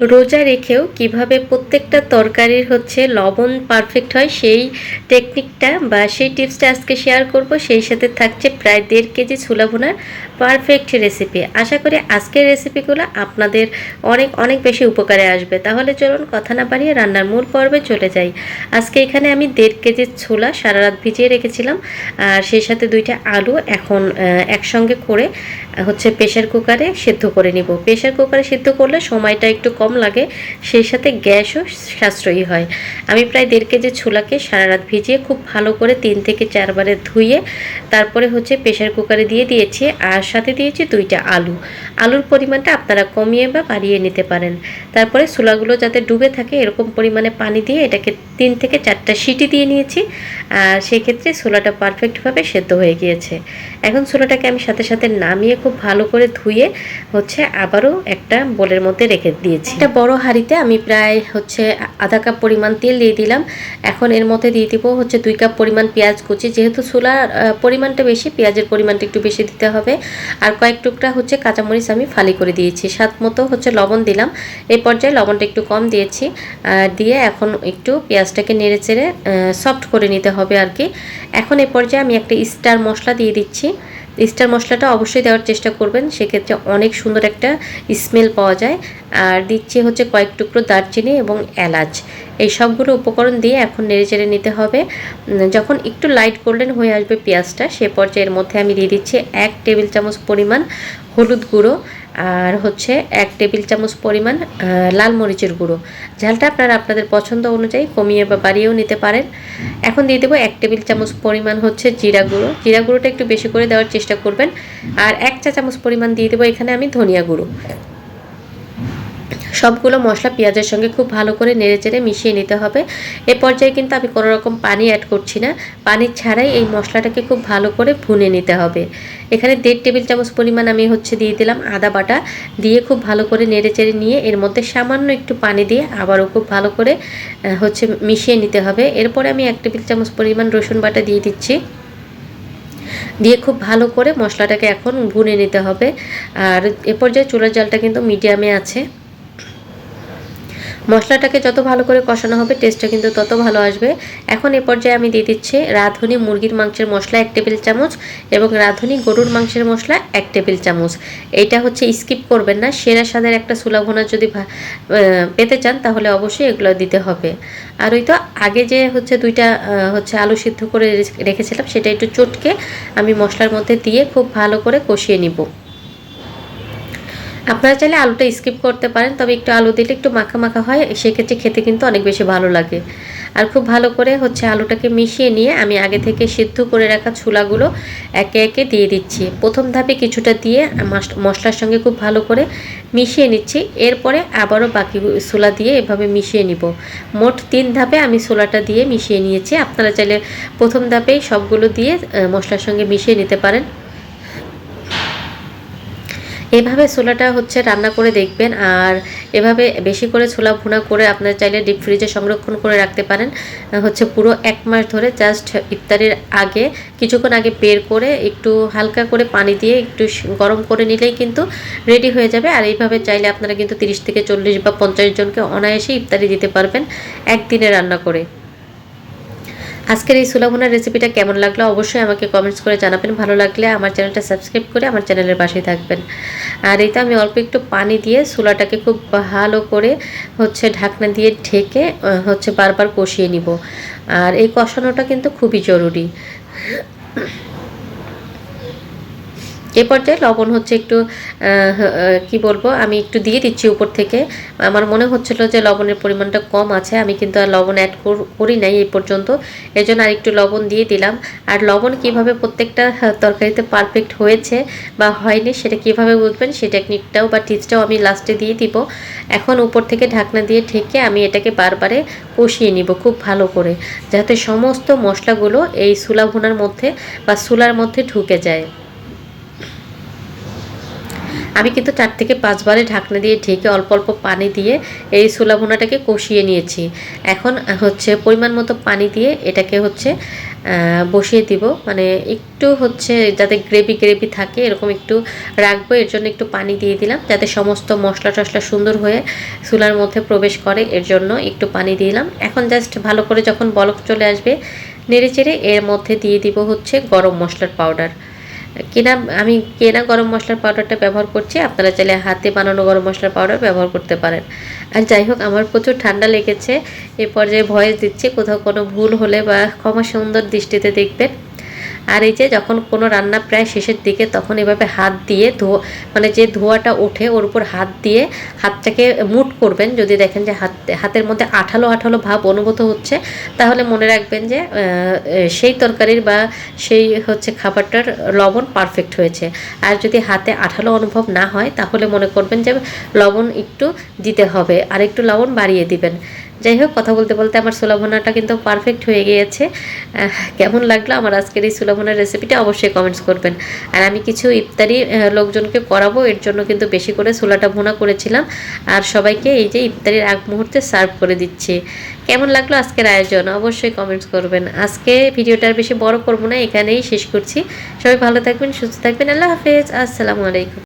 রোজা রেখেও কীভাবে প্রত্যেকটা তরকারির হচ্ছে লবণ পারফেক্ট হয়, সেই টেকনিকটা বা সেই টিপসটা আজকে শেয়ার করব। সেই সাথে থাকছে প্রায় দেড় কেজি ছোলা ভুনার পারফেক্ট রেসিপি আশা করি আজকের রেসিপিগুলো আপনাদের অনেক অনেক বেশি উপকারে আসবে। তাহলে চলুন কথা না বাড়িয়ে রান্নার মূল পর্বে চলে যাই। আজকে এখানে আমি দেড় কেজি ছোলা সারা রাত ভিজিয়ে রেখেছিলাম। আর সেই সাথে দুইটা আলু এখন একসঙ্গে করে হচ্ছে প্রেশার কুকারে সিদ্ধ করে নিব। প্রেশার কুকারে সিদ্ধ করলে সময়টা একটু কম লাগে, সেই সাথে গ্যাসও সাশ্রয়ী হয়। আমি প্রায় দেড় কেজি ছোলাকে সারা রাত ভিজিয়ে খুব ভালো করে তিন থেকে চারবারে ধুয়ে, তারপরে হচ্ছে প্রেশার কুকারে দিয়ে দিয়েছি। আর সাথে দিয়েছি দুইটা আলু। আলুর পরিমাণটা আপনারা কমিয়ে বা বাড়িয়ে নিতে পারেন। তারপরে ছোলাগুলো যাতে ডুবে থাকে, এরকম পরিমাণে পানি দিয়ে এটাকে তিন থেকে চারটা সিটি দিয়ে নিয়েছি। আর সেক্ষেত্রে ছোলাটা পারফেক্টভাবে সেদ্ধ হয়ে গিয়েছে। এখন ছোলাটাকে আমি সাথে সাথে নামিয়ে খুব ভালো করে ধুয়ে হচ্ছে আবারও একটা বোলের মধ্যে রেখে দিয়েছি। একটা বড় হাঁড়িতে আমি প্রায় হচ্ছে আধা কাপ পরিমাণ তেল দিয়ে দিলাম। এখন এর মধ্যে দিয়ে দিব হচ্ছে দুই কাপ পরিমাণ পেঁয়াজ কুচি। যেহেতু ছোলার পরিমাণটা বেশি, পেঁয়াজের পরিমাণটা একটু বেশি দিতে হবে। আর কয়েক টুকরা হচ্ছে কাঁচামরিচ আমি ফালি করে দিয়েছি। স্বাদ মতো হচ্ছে লবণ দিলাম। এই পর্যায়ে লবণটা একটু কম দিয়েছি। দিয়ে এখন একটু পেঁয়াজটাকে নেড়ে চেড়ে সফট করে নিতে হবে আর কি। এখন এ পর্যায়ে আমি একটা স্টার মশলা দিয়ে দিচ্ছি। স্টার মশলাটা অবশ্যই দেওয়ার চেষ্টা করবেন। সেক্ষেত্রে অনেক সুন্দর একটা স্মেল পাওয়া যায়। আর দিচ্ছে হচ্ছে কয়েক টুকরো দারচিনি এবং এলাচ। এই সবগুলো উপকরণ দিয়ে এখন নেড়ে চেড়ে নিতে হবে। যখন একটু লাইট গোল্ডেন হয়ে আসবে পেঁয়াজটা, সে পর্যায়ের মধ্যে আমি দিয়ে দিচ্ছি এক টেবিল চামচ পরিমাণ হলুদ গুঁড়ো। আর হচ্ছে এক টেবিল চামচ পরিমাণ লাল মরিচের গুঁড়ো। ঝালটা আপনারা আপনাদের পছন্দ অনুযায়ী কমিয়ে বা বাড়িয়েও নিতে পারেন। এখন দিয়ে দেবো এক টেবিল চামচ পরিমাণ হচ্ছে জিরা গুঁড়ো। জিরা গুঁড়োটা একটু বেশি করে দেওয়ার চেষ্টা করবেন। আর এক চা চামচ পরিমাণ দিয়ে দেবো এখানে আমি ধনিয়া গুঁড়ো। সবগুলো মশলা পেঁয়াজের সঙ্গে খুব ভালো করে নেড়ে চেড়ে মিশিয়ে নিতে হবে। এ পর্যায়ে কিন্তু আমি কোনো রকম পানি অ্যাড করছি না। পানি ছাড়াই এই মশলাটাকে খুব ভালো করে ভুনে নিতে হবে। এখানে দেড় টেবিল চামচ পরিমাণ আমি হচ্ছে দিয়ে দিলাম আদা বাটা। দিয়ে খুব ভালো করে নেড়ে চেড়ে নিয়ে এর মধ্যে সামান্য একটু পানি দিয়ে আবারও খুব ভালো করে হচ্ছে মিশিয়ে নিতে হবে। এরপরে আমি এক টেবিল চামচ পরিমাণ রসুন বাটা দিয়ে দিচ্ছি। দিয়ে খুব ভালো করে মশলাটাকে এখন ভুনে নিতে হবে। আর এ পর্যায়ে চুলার জালটা কিন্তু মিডিয়ামে আছে। মশলাটাকে যত ভালো করে কষানো হবে টেস্টটা কিন্তু তত ভালো আসবে। এখন এ পর্যায়ে আমি দিয়ে দিচ্ছি রাঁধুনি মুরগির মাংসের মশলা এক টেবিল চামচ এবং রাঁধুনি গরুর মাংসের মশলা এক টেবিল চামচ। এইটা হচ্ছে স্কিপ করবেন না, সেরা স্বাদের একটা সুলা ভুনা যদি পেতে চান, তাহলে অবশ্যই এগুলো দিতে হবে। আর ওই তো আগে যে হচ্ছে দুইটা হচ্ছে আলু সিদ্ধ করে রেখেছিলাম, সেটা একটু চটকে আমি মশলার মধ্যে দিয়ে খুব ভালো করে কষিয়ে নিব। আপনারা চাইলে আলুটা স্কিপ করতে পারেন, তবে একটু আলু দিলে একটু মাখা মাখা হয়, সেক্ষেত্রে খেতে কিন্তু অনেক বেশি ভালো লাগে। আর খুব ভালো করে হচ্ছে আলুটাকে মিশিয়ে নিয়ে আমি আগে থেকে সিদ্ধ করে রাখা ছোলাগুলো একে একে দিয়ে দিচ্ছি। প্রথম ধাপে কিছুটা দিয়ে মশলার সঙ্গে খুব ভালো করে মিশিয়ে নিচ্ছি। এরপরে আবারও বাকি ছোলা দিয়ে এভাবে মিশিয়ে নিব। মোট তিন ধাপে আমি ছোলাটা দিয়ে মিশিয়ে নিয়েছি। আপনারা চাইলে প্রথম ধাপেই সবগুলো দিয়ে মশলার সঙ্গে মিশিয়ে নিতে পারেন। এভাবে ছোলাটা হচ্ছে রান্না করে দেখবেন আর এভাবে বেশি করে ছোলা ভুনা করে আপনার চাইলে ডিপ ফ্রিজে সংরক্ষণ করে রাখতে পারেন। হচ্ছে পুরো এক মাস ধরে জাস্ট ইফতারের আগে, কিছুক্ষণ আগে বের করে একটু হালকা করে পানি দিয়ে একটু গরম করে নিলেই কিন্তু রেডি হয়ে যাবে। আর এইভাবে চাইলে আপনারা কিন্তু তিরিশ থেকে চল্লিশ বা পঞ্চাশ জনকে অনায়াসে ইফতারি দিতে পারবেন একদিনে রান্না করে। আজকের এই সুলাভনার রেসিপিটা কেমন লাগল অবশ্যই আমাকে কমেন্টস করে জানাবেন। ভালো লাগলে আমার চ্যানেলটা সাবস্ক্রাইব করে আমার চ্যানেলের পাশেই থাকবেন। আর এতে আমি অল্প একটু পানি দিয়ে সুলাটাকে খুব ভালো করে হচ্ছে ঢাকনা দিয়ে ঢেকে হচ্ছে বারবার কষিয়ে নিব। আর এই কষানোটা কিন্তু খুবই জরুরি। এ পর্যায়ে লবণ হচ্ছে একটু কি বলব, আমি একটু দিয়ে দিচ্ছি উপর থেকে। আমার মনে হচ্ছিল যে লবণের পরিমাণটা কম আছে, আমি কিন্তু আর লবণ অ্যাড করি নাই এই পর্যন্ত। এই জন্য আর একটু লবণ দিয়ে দিলাম। আর লবণ কীভাবে প্রত্যেকটা তরকারিতে পারফেক্ট হয়েছে বা হয়নি, সেটা কীভাবে বুঝবেন, সেই টেকনিকটাও বা টিপসটাও আমি লাস্টে দিয়ে দিব। এখন উপর থেকে ঢাকনা দিয়ে ঢেকে আমি এটাকে বারবারে কষিয়ে নিব খুব ভালো করে, যাতে সমস্ত মশলাগুলো এই সুলা ভুনার মধ্যে বা সুলার মধ্যে ঢুকে যায়। আমি কিন্তু চার থেকে পাঁচবারে ঢাকনা দিয়ে ঢেকে অল্প অল্প পানি দিয়ে এই ছোলা ভুনাটাকে কষিয়ে নিয়েছি। এখন হচ্ছে পরিমাণ মতো পানি দিয়ে এটাকে হচ্ছে বসিয়ে দিব। মানে একটু হচ্ছে যাতে গ্রেভি গ্রেভি থাকে, এরকম একটু রাখব, এর জন্য একটু পানি দিয়ে দিলাম, যাতে সমস্ত মশলা টশলা সুন্দর হয়ে চুলার মধ্যে প্রবেশ করে, এর জন্য একটু পানি দিলাম। এখন জাস্ট ভালো করে যখন বলক চলে আসবে, নেড়ে চেড়ে এর মধ্যে দিয়ে দিব হচ্ছে গরম মশলার পাউডার। কেনা আমি কেনা গরম মশলার পাউডারটা ব্যবহার করছি, আপনারা চাইলে হাতে বানানো গরম মশলার পাউডার ব্যবহার করতে পারেন। আর যাই হোক, আমার প্রচুর ঠান্ডা লেগেছে, এ পর্যায়ে ভয়েস দিচ্ছি, কোথাও কোনো ভুল হলে বা ক্ষমা সুন্দর দৃষ্টিতে দেখবেন। আর এই যে যখন কোনো রান্না প্রায় শেষের দিকে তখন এভাবে হাত দিয়ে ধো মানে যে ধোয়াটা ওঠে ওর উপর হাত দিয়ে হাতটাকে মুট করবেন। যদি দেখেন যে হাত, হাতের মধ্যে আঠালো আঠালো ভাব অনুভূত হচ্ছে, তাহলে মনে রাখবেন যে সেই তরকারির বা সেই হচ্ছে খাবারটার লবণ পারফেক্ট হয়েছে। আর যদি হাতে আঠালো অনুভব না হয়, তাহলে মনে করবেন যে লবণ একটু দিতে হবে। আর একটু লবণ বাড়িয়ে দিবেন। যাই হোক, কথা বলতে বলতে আমার সুলাভনাটা কিন্তু পারফেক্ট হয়ে গিয়েছে। কেমন লাগল আমার আজকের এই সুলাভনার রেসিপিটা অবশ্যই কমেন্টস করবেন। আর আমি কিছু ইফতারি লোকজনকে করাবো, এর জন্য কিন্তু বেশি করে ছোলাটা ভুনা করেছিলাম। আর সবাইকে এই যে ইফতারির আগ মুহূর্তে সার্ভ করে দিচ্ছি। কেমন লাগল আজকের আয়োজন? অবশ্যই কমেন্টস করবেন। আজকে ভিডিওটা আর বেশি বড় করব না, এখানেই শেষ করছি। সবাই ভালো থাকবেন, সুস্থ থাকবেন। আল্লাহ হাফেজ। আসসালামু আলাইকুম।